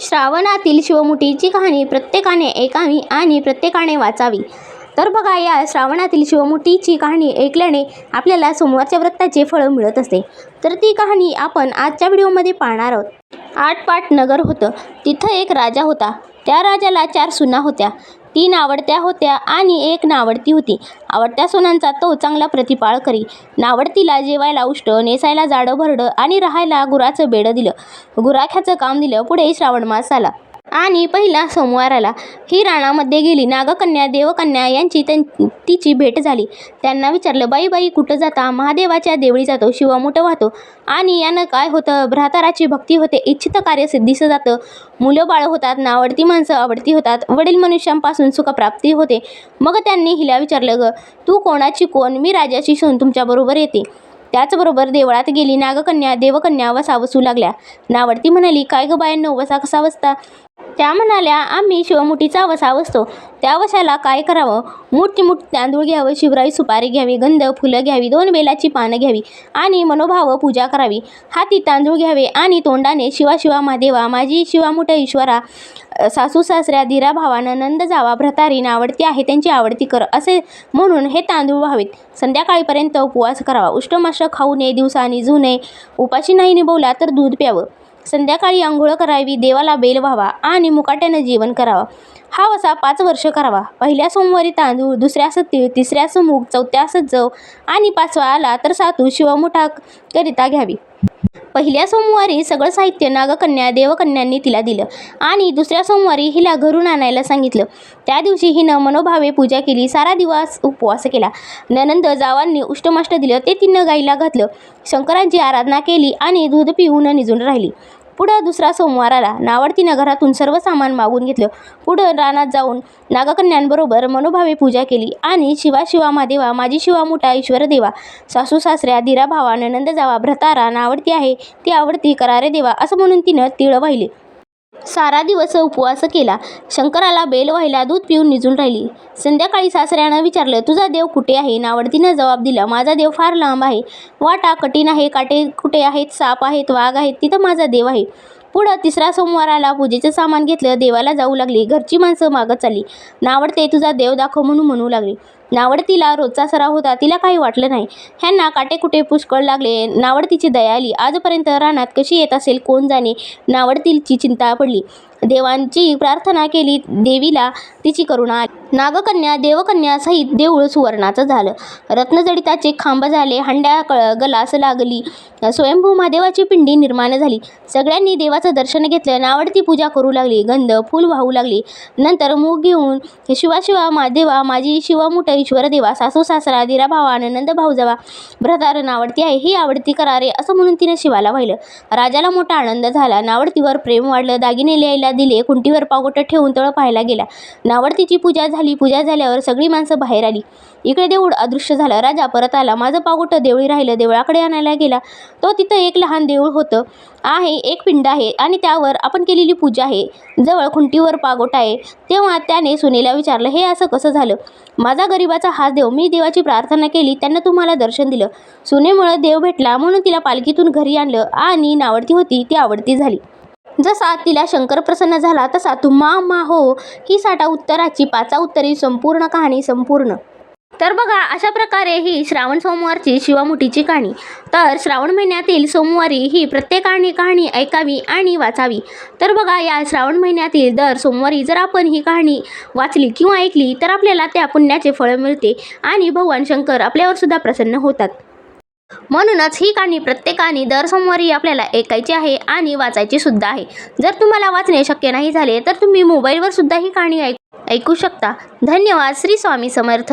श्रावणातील शिवमुठीची कहाणी प्रत्येकाने ऐकावी आणि प्रत्येकाने वाचावी. तर बघा या श्रावणातील शिवमुठीची कहाणी ऐकल्याने आपल्याला सोमवारच्या व्रताचे फळ मिळत असते. तर ती कहाणी आपण आजच्या व्हिडिओमध्ये पाहणार आहोत. आठपाट नगर होतं. तिथं एक राजा होता. त्या राजाला चार सुना होत्या. तीन आवडत्या होत्या आणि एक नावडती होती. आवडत्या सुनांचा तो चांगला प्रतिपाळ करी. नावडतीला जेवायला उष्ट नेसायला जाडं भरडं आणि राहायला गुराचं बेडं दिलं. गुराख्याचं काम दिलं. पुढे श्रावण मास आला आणि पहिला सोमवार आला ही राणामध्ये गेली. नागकन्या देवकन्या यांची त्यां तिची भेट झाली. त्यांना विचारलं बाई बाई कुठं जाता? महादेवाच्या देवळी जातो शिवा मोठं वाहतो. आणि यानं काय होतं? भ्राताराची भक्ती होते इच्छित कार्य सिद्धीचं जातं. मुलं बाळ होतात नावडती माणसं आवडती होतात. वडील मनुष्यांपासून सुखप्राप्ती होते. मग त्यांनी हिला विचारलं ग तू कोणाची कोण? मी राजाची सून तुमच्याबरोबर येते. त्याचबरोबर देवळात गेली नागकन्या देवकन्या वसा वसू लागल्या. नावडती म्हणाली काय ग बायांनो वसा कसा वसता? त्या म्हणाल्या आम्ही शिवमुठीचा वसा वसतो. त्या वशाला काय करावं? मुठची मुठ तांदूळ घ्यावं शिवराई सुपारी घ्यावी गंध फुलं घ्यावी दोन बेलाची पानं घ्यावी आणि मनोभाव पूजा करावी. हाती तांदूळ घ्यावे आणि तोंडाने शिवा शिवा महादेवा माझी शिवामुठ ईश्वरा सासू सासऱ्या धीरा भावानं नंद जावा भ्रतारी नावडती आहे त्यांची आवडती कर असे म्हणून हे तांदूळ व्हावेत. संध्याकाळीपर्यंत उपवास करावा. उष्टमाष्ट खाऊ नये दिवसा झू नये. उपाशी नाही निभवला तर दूध प्यावं. संध्याकाळी आंघोळ करावी देवाला बेल व्हावा आणि मुकाट्यानं जेवण करावं. हा वसा पाच वर्ष करावा. पहिल्या सोमवारी तांदूळ दुसऱ्यास तीळ तिसऱ्यास मूग चौथ्यास जव आणि पाचवा आला तर सातू शिवमुठा करिता घ्यावी. पहिल्या सोमवारी सगळं साहित्य नागकन्या देवकन्यांनी तिला दिलं आणि दुसऱ्या सोमवारी हिला घरून आणायला सांगितलं. त्या दिवशी हिनं मनोभावे पूजा केली सारा दिवस उपवास केला. ननंद जावांनी उष्टमाष्ट दिलं ते तिनं गाईला घातलं. शंकरांची आराधना केली आणि दूध पिऊन निजून राहिली. पुढं दुसरा सोमवार आला. नावडतीनं घरातून सर्व सामान मागून घेतलं. पुढं रानात जाऊन नागकन्यांबरोबर मनोभावे पूजा केली आणि शिवा शिवा महादेवा माझी शिवा मोठा ईश्वर देवा सासू सासऱ्या धीरा भावा ननंद जावा भ्रतारा नावडती आहे ती आवडती करारे देवा असं म्हणून तिनं तिळं वाहिले. सारा दिवस उपवास केला. शंकराला बेल व्हायला दूध पिऊन निजून राहिली. संध्याकाळी सासऱ्यानं विचारलं तुझा देव कुठे आहे? नावडतीनं जबाब दिला माझा देव फार लांब आहे. वाटा कठीण आहे काटे कुठे आहेत साप आहेत वाघ आहेत तिथं माझा देव आहे. पुढं तिसरा सोमवाराला पूजेचं सामान घेतलं देवाला जाऊ लागली घरची माणसं मागत चालली. नावडते तुझा देव दाखव म्हणून म्हणू लागली. नावडतीला रोजचा सराव होता तिला काही वाटलं नाही. ह्यांना काटेकुटे पुष्कळ लागले? नावडतीची दया आली आजपर्यंत रानात कशी येत असेल कोण जाणे? नावडतीची चिंता पडली. देवांची प्रार्थना केली देवीला तिची करुणा आली. नागकन्या देवकन्या सहित देऊळ सुवर्णाचं झालं. रत्नजडिताचे खांब झाले हंड्या कळ गलास लागली. स्वयंभू महादेवाची पिंडी निर्माण झाली. सगळ्यांनी देवाचं दर्शन घेतलं नावडती पूजा करू लागली गंध फूल वाहू लागली. नंतर मूग घेऊन शिवा शिवा महादेवा माझी शिवामुठ ईश्वर देवा सासू सासरा दिरा भावा आनंद भाऊ जावा भ्रतार नावडती आहे ही आवडती करारे असं म्हणून तिने शिवाला वाहिलं. राजाला मोठा आनंद झाला. नावडतीवर प्रेम वाढलं. दागिने लिहायला दिले. कुंटीवर पागोट ठेवून तळ पाहायला गेला. नावडतीची पूजा झाली. पूजा झाल्यावर सगळी माणसं बाहेर आली. इकडे देऊळ अदृश्य झालं. राजा परत आला. माझं पागोटं देवळी राहिलं. देवळाकडे आणायला गेला. तो तिथं एक लहान देऊळ होतं. आहे. एक पिंड आहे. आणि त्यावर आपण केलेली पूजा आहे. जवळ खुंटीवर पागोट आहे. तेव्हा त्याने सुनेला विचारलं हे असं कसं झालं? माझा गरीब देवाचा हात देव. मी देवाची प्रार्थना केली त्यांना तुम्हाला दर्शन दिलं. सुनेमुळं देव भेटला म्हणून तिला पालखीतून घरी आणलं आणि नावडती होती ती आवडती झाली. जसा तिला शंकर प्रसन्न झाला तसा तुम्हा मा हो ही साठा उत्तराची पाचा उत्तरी संपूर्ण कहाणी संपूर्ण. तर बघा अशा प्रकारे ही श्रावण सोमवारची शिवामुठीची कहाणी. तर श्रावण महिन्यातील सोमवारी ही प्रत्येकाने कहाणी ऐकावी आणि वाचावी. तर बघा या श्रावण महिन्यातील दर सोमवारी जर आपण ही कहाणी वाचली किंवा ऐकली तर आपल्याला त्या पुण्याचे फळ मिळते आणि भगवान शंकर आपल्यावर सुद्धा प्रसन्न होतात. म्हणूनच ही कहाणी प्रत्येकाने दर सोमवारी आपल्याला ऐकायची आहे आणि वाचायची सुद्धा आहे. जर तुम्हाला वाचणे शक्य नाही झाले तर तुम्ही मोबाईलवर सुद्धा ही कहाणी ऐक ऐकू शकता. धन्यवाद. श्री स्वामी समर्थ.